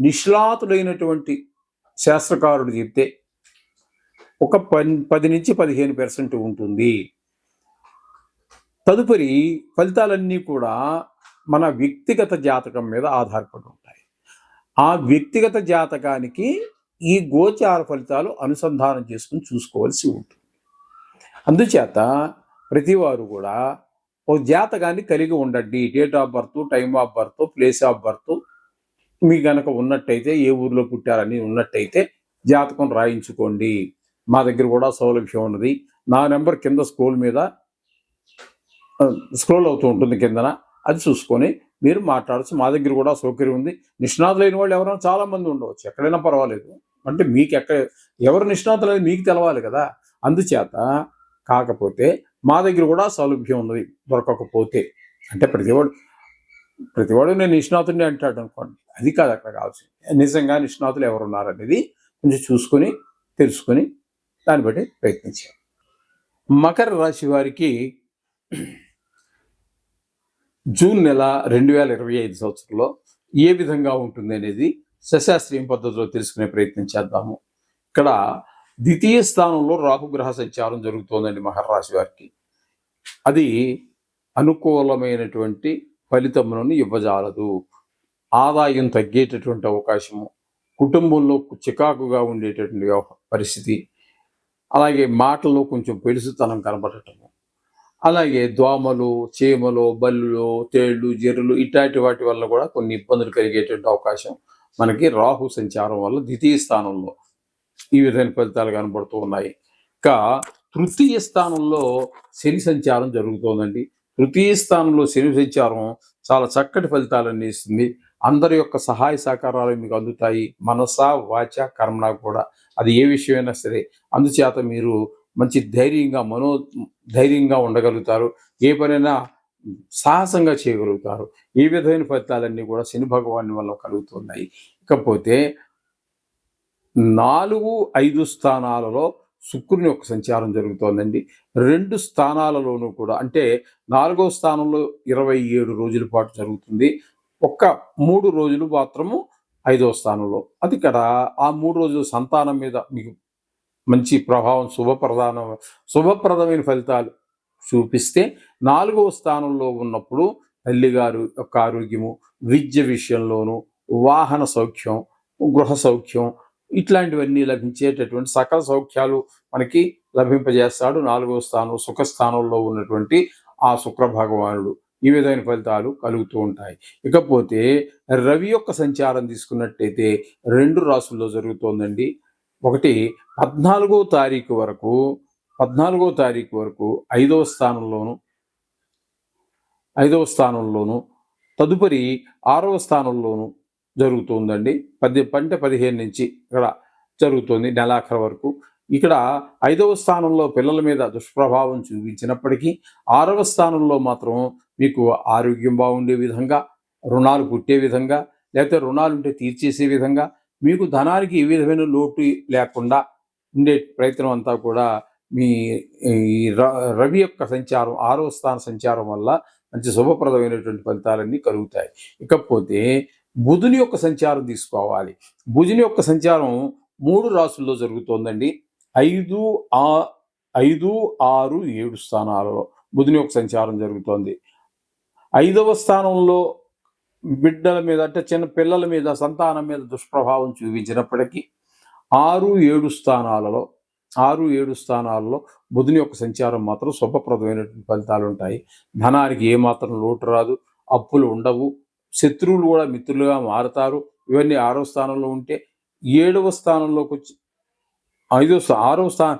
నిష్ణాతుడైనటువంటి శాస్త్రకారుడు చెప్తే ఒక పన్ పది నుంచి పదిహేను పర్సెంట్ ఉంటుంది. తదుపరి ఫలితాలన్నీ కూడా మన వ్యక్తిగత జాతకం మీద ఆధారపడి ఉంటాయి. ఆ వ్యక్తిగత జాతకానికి ఈ గోచార ఫలితాలు అనుసంధానం చేసుకుని చూసుకోవాల్సి ఉంటుంది. అందుచేత ప్రతివారు కూడా ఓ జాతకాన్ని కలిగి ఉండండి. Date of birth time of birth place of birth మీ గనక ఉన్నట్టయితే ఏ ఊర్లో పుట్టారని ఉన్నట్టయితే జాతకం రాయించుకోండి. మా దగ్గర కూడా సౌలభ్యం ఉన్నది. నా నెంబర్ కింద స్క్రోల్ మీద స్క్రోల్ అవుతూ ఉంటుంది కిందన. అది చూసుకొని మీరు మాట్లాడచ్చు. మా దగ్గర కూడా సౌకర్యం ఉంది. నిష్ణాతులైన వాళ్ళు ఎవరైనా చాలా మంది ఉండవచ్చు. ఎక్కడైనా పర్వాలేదు. అంటే మీకు ఎక్కడ ఎవరు నిష్ణాతులు అనేది మీకు తెలవాలి కదా. అందుచేత కాకపోతే మా దగ్గర కూడా సౌలభ్యం ఉన్నది. దొరకకపోతే. అంటే ప్రతివాడు ప్రతివాడు నేను నిష్ణాతుడిని అంటాడు అనుకోండి. అది కాదు అక్కడ కావాల్సింది నిజంగా నిష్ణాతులు ఎవరు ఉన్నారనేది కొంచెం చూసుకొని తెలుసుకొని దాన్ని బట్టి ప్రయత్నించాం మకర రాశి వారికి జూన్ నెల రెండు వేల ఇరవై ఐదు సంవత్సరంలో ఏ విధంగా ఉంటుంది అనేది సశాస్త్రీయం పద్ధతిలో తెలుసుకునే ప్రయత్నం చేద్దాము. ఇక్కడ ద్వితీయ స్థానంలో రాహుగ్రహ సంచారం జరుగుతోందండి మకర రాశి వారికి. అది అనుకూలమైనటువంటి ఫలితములను ఇవ్వజాలదు. ఆదాయం తగ్గేటటువంటి అవకాశము కుటుంబంలో చికాకుగా ఉండేటటువంటి పరిస్థితి అలాగే మాటల్లో కొంచెం పెడుసుతనం కనబడటము అలాగే దోమలు చీమలు బల్లులు తేళ్ళు జర్రులు ఇట్లాంటి వాటి వల్ల కూడా కొన్ని ఇబ్బందులు కలిగేటువంటి అవకాశం మనకి రాహు సంచారం వల్ల ద్వితీయ స్థానంలో ఈ విధమైన ఫలితాలు కనబడుతూ ఉన్నాయి. ఇంకా తృతీయ స్థానంలో శని సంచారం జరుగుతోందండి. తృతీయ స్థానంలో శని సంచారం చాలా చక్కటి ఫలితాలన్నీ ఇస్తుంది. అందరి యొక్క సహాయ సహకారాలు మీకు అందుతాయి. మనస వాచ కర్మణ కూడా. అది ఏ విషయమైనా సరే. అందుచేత మీరు మంచి ధైర్యంగా మనో ధైర్యంగా ఉండగలుగుతారు. ఏ పనైనా సాహసంగా చేయగలుగుతారు. ఈ విధమైన ఫలితాలన్నీ కూడా శని భగవాన్ వల్ల కలుగుతున్నాయి. ఇకపోతే నాలుగు ఐదు స్థానాలలో శుక్రుని యొక్క సంచారం జరుగుతోందండి. రెండు స్థానాలలోనూ కూడా అంటే నాలుగో స్థానంలో ఇరవై ఏడు రోజుల పాటు జరుగుతుంది. ఒక్క మూడు రోజులు మాత్రము ఐదో స్థానంలో. అది ఇక్కడ ఆ మూడు రోజులు సంతానం మీద మీకు మంచి ప్రభావం శుభప్రదాన శుభప్రదమైన ఫలితాలు చూపిస్తే నాలుగవ స్థానంలో ఉన్నప్పుడు తల్లిగారు యొక్క ఆరోగ్యము విద్య విషయంలోనూ వాహన సౌఖ్యం గృహ సౌఖ్యం ఇట్లాంటివన్నీ లభించేటటువంటి సకల సౌఖ్యాలు మనకి లభింపజేస్తాడు. నాలుగవ స్థానం సుఖ స్థానంలో ఉన్నటువంటి ఆ శుక్ర భగవానుడు ఈ విధమైన ఫలితాలు కలుగుతూ ఉంటాయి. ఇకపోతే రవి యొక్క సంచారం తీసుకున్నట్టయితే రెండు రాసుల్లో జరుగుతోందండి. ఒకటి పద్నాలుగో తారీఖు వరకు పద్నాలుగో తారీఖు వరకు ఐదవ స్థానంలోను ఐదవ స్థానంలోను తదుపరి ఆరవ స్థానంలోను జరుగుతుందండి. పది పంట పదిహేను నుంచి ఇక్కడ జరుగుతుంది నెలాఖరు వరకు. ఇక్కడ ఐదవ స్థానంలో పిల్లల మీద దుష్ప్రభావం చూపించినప్పటికీ ఆరవ స్థానంలో మాత్రం మీకు ఆరోగ్యం బాగుండే విధంగా రుణాలు పుట్టే విధంగా లేకపోతే రుణాలు ఉంటే తీర్చేసే విధంగా మీకు ధనానికి ఏ విధమైన లోటు లేకుండా ఉండే ప్రయత్నం అంతా కూడా మీ ఈ ర- రవి యొక్క సంచారం ఆరో స్థాన సంచారం వల్ల మంచి శుభప్రదమైనటువంటి ఫలితాలన్నీ కలుగుతాయి. ఇకపోతే బుధుని యొక్క సంచారం తీసుకోవాలి. బుధుని యొక్క సంచారం మూడు రాసుల్లో జరుగుతోందండి. ఐదు ఆ ఐదు ఆరు ఏడు స్థానాలలో బుధుని యొక్క సంచారం జరుగుతోంది. ఐదవ స్థానంలో బిడ్డల మీద అంటే చిన్న పిల్లల మీద సంతానం మీద దుష్ప్రభావం చూపించినప్పటికీ ఆరు ఏడు స్థానాలలో ఆరు ఏడు స్థానాలలో బుధుని యొక్క సంచారం మాత్రం శుభప్రదమైనటువంటి ఫలితాలు ఉంటాయి. ధనానికి ఏమాత్రం లోటు రాదు అప్పులు ఉండవు. శత్రువులు కూడా మిత్రులుగా మారుతారు. ఇవన్నీ ఆరో స్థానంలో ఉంటే ఏడవ స్థానంలోకి వచ్చి ఐదో ఆరో స్థానం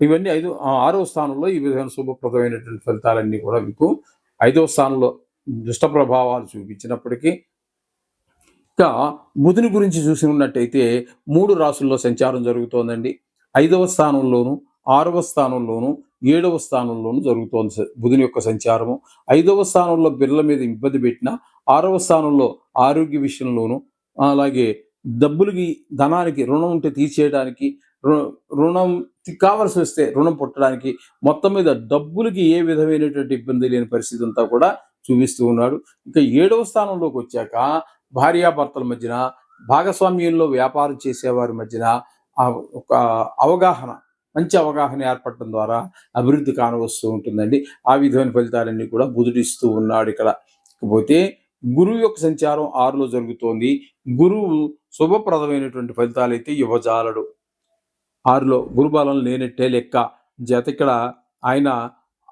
ఇవన్నీ ఐదో ఆరో స్థానంలో ఈ విధమైన శుభప్రదమైనటువంటి ఫలితాలన్నీ కూడా మీకు ఐదవ స్థానంలో దుష్ట ప్రభావాలు చూపించినప్పటికీ ఇంకా బుధుని గురించి చూసి ఉన్నట్టయితే మూడు రాసుల్లో సంచారం జరుగుతోందండి. ఐదవ స్థానంలోనూ ఆరవ స్థానంలోను ఏడవ స్థానంలోను జరుగుతోంది స- బుధుని యొక్క సంచారము. ఐదవ స్థానంలో బిర్ల మీద ఇబ్బంది పెట్టిన ఆరవ స్థానంలో ఆరోగ్య విషయంలోను అలాగే డబ్బులకి ధనానికి రుణం ఉంటే తీర్చేయడానికి రు- రుణం కావాల్సి కావలసి వస్తే రుణం పుట్టడానికి మొత్తం మీద డబ్బులకి ఏ విధమైనటువంటి ఇబ్బంది లేని పరిస్థితి అంతా కూడా చూపిస్తూ ఉన్నాడు. ఇంకా ఏడవ స్థానంలోకి వచ్చాక భార్యాభర్తల మధ్యన భాగస్వామ్యంలో వ్యాపారం చేసేవారి మధ్యన ఒక అవగాహన మంచి అవగాహన ఏర్పడటం ద్వారా అభివృద్ధి కానవస్తూ ఉంటుందండి. ఆ విధమైన ఫలితాలన్నీ కూడా బుధుడిస్తూ ఉన్నాడు ఇక్కడ. ఇకపోతే గురువు యొక్క సంచారం ఆరులో జరుగుతోంది. గురువు శుభప్రదమైనటువంటి ఫలితాలు అయితే యువజాలడు. ఆరులో గురుబలం లేనట్టే లెక్క. జత ఇక్కడ ఆయన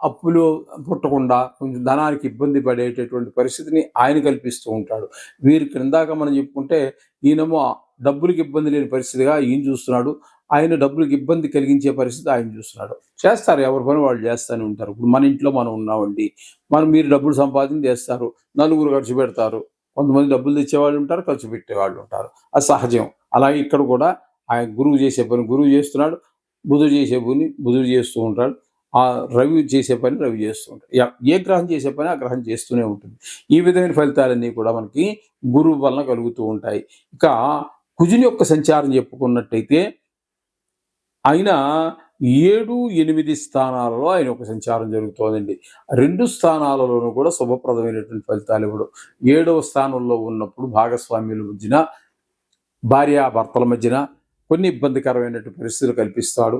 అప్పులు పుట్టకుండా కొంచెం ధనానికి ఇబ్బంది పడేటటువంటి పరిస్థితిని ఆయన కల్పిస్తూ ఉంటాడు. వీరి క్రిందాక మనం చెప్పుకుంటే ఈయనమో డబ్బులకి ఇబ్బంది లేని పరిస్థితిగా ఈయన చూస్తున్నాడు. ఆయన డబ్బులకు ఇబ్బంది కలిగించే పరిస్థితి ఆయన చూస్తున్నాడు. చేస్తారు ఎవరి పని వాళ్ళు చేస్తూనే ఉంటారు. ఇప్పుడు మన ఇంట్లో మనం ఉన్నామండి. మనం మీరు డబ్బులు సంపాదన చేస్తారు నలుగురు ఖర్చు పెడతారు. కొంతమంది డబ్బులు తెచ్చేవాళ్ళు ఉంటారు ఖర్చు పెట్టేవాళ్ళు ఉంటారు. అది సహజం. అలాగే ఇక్కడ కూడా ఆయన గురువు చేసే పని గురువు చేస్తున్నాడు. బుధుడు చేసే పని బుధుడు చేస్తూ ఉంటాడు. ఆ రవి చేసే పని రవి చేస్తూ ఉంటాడు. ఏ గ్రహం చేసే పని ఆ గ్రహం చేస్తూనే ఉంటుంది. ఈ విధమైన ఫలితాలన్నీ కూడా మనకి గురువు వలన కలుగుతూ ఉంటాయి. ఇక కుజుని యొక్క సంచారం చెప్పుకున్నట్టయితే ఆయన ఏడు ఎనిమిది స్థానాలలో ఆయన ఒక సంచారం జరుగుతోందండి. రెండు స్థానాలలోనూ కూడా శుభప్రదమైనటువంటి ఫలితాలు ఇవ్వడం. ఏడవ స్థానంలో ఉన్నప్పుడు భాగస్వామ్యుల మధ్యన భార్యాభర్తల మధ్యన కొన్ని ఇబ్బందికరమైనటువంటి పరిస్థితులు కల్పిస్తాడు.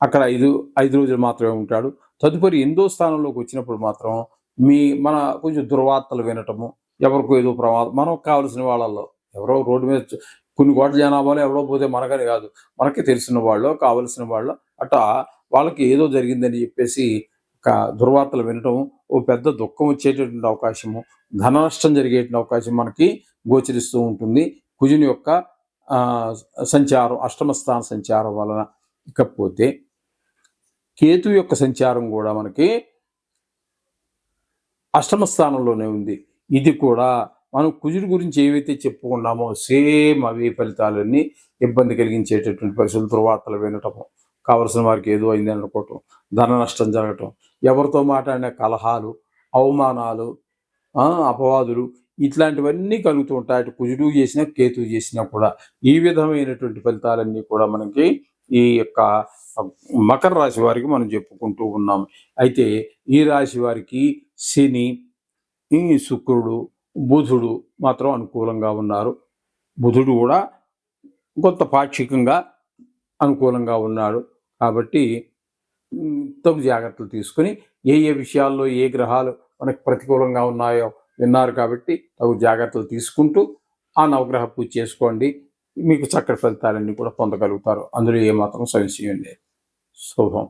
అక్కడ ఐదు ఐదు రోజులు మాత్రమే ఉంటాడు. తదుపరి ఎనిమిదో స్థానంలోకి వచ్చినప్పుడు మాత్రం మీ మన కొంచెం దుర్వార్తలు వినటము ఎవరికో ఏదో ప్రమాదం మనకు కావలసిన వాళ్ళల్లో ఎవరో రోడ్డు మీద కొన్ని కోట్ల జనాభాలో ఎవరో పోతే మనకని కాదు. మనకి తెలిసిన వాళ్ళు కావలసిన వాళ్ళు అట్లా వాళ్ళకి ఏదో జరిగిందని చెప్పేసి దుర్వార్తలు వినటం ఓ పెద్ద దుఃఖం వచ్చేటటువంటి అవకాశము ధన నష్టం జరిగేటువంటి అవకాశం మనకి గోచరిస్తూ ఉంటుంది. కుజుని యొక్క సంచారం అష్టమ స్థాన సంచారం వలన. ఇకపోతే కేతు యొక్క సంచారం కూడా మనకి అష్టమ స్థానంలోనే ఉంది. ఇది కూడా మనం కుజుడు గురించి ఏవైతే చెప్పుకున్నామో సేమ్ అవే ఫలితాలన్నీ ఇబ్బంది కలిగించేటటువంటి పరిస్థితులు దుర్వార్తలు వినటము కావలసిన వారికి ఏదో అయింది అనుకోవటం ధన నష్టం జరగటం ఎవరితో మాట్లాడిన కలహాలు అవమానాలు అపవాదులు ఇట్లాంటివన్నీ కలుగుతూ ఉంటాయి. అటు కుజుడు చేసినా కేతు చేసినా కూడా ఈ విధమైనటువంటి ఫలితాలన్నీ కూడా మనకి ఈ యొక్క మకర రాశి వారికి మనం చెప్పుకుంటూ ఉన్నాం. అయితే ఈ రాశి వారికి శని ఈ శుక్రుడు బుధుడు మాత్రం అనుకూలంగా ఉన్నారు. బుధుడు కూడా కొంత పాక్షికంగా అనుకూలంగా ఉన్నాడు. కాబట్టి తగు జాగ్రత్తలు తీసుకుని ఏ ఏ విషయాల్లో ఏ గ్రహాలు మనకు ప్రతికూలంగా ఉన్నాయో విన్నారు కాబట్టి తగు జాగ్రత్తలు తీసుకుంటూ ఆ నవగ్రహ పూజ చేసుకోండి. మీకు చక్కటి ఫలితాలన్నీ కూడా పొందగలుగుతారు. అందులో ఏమాత్రం సంశయం లేదు. శుభం.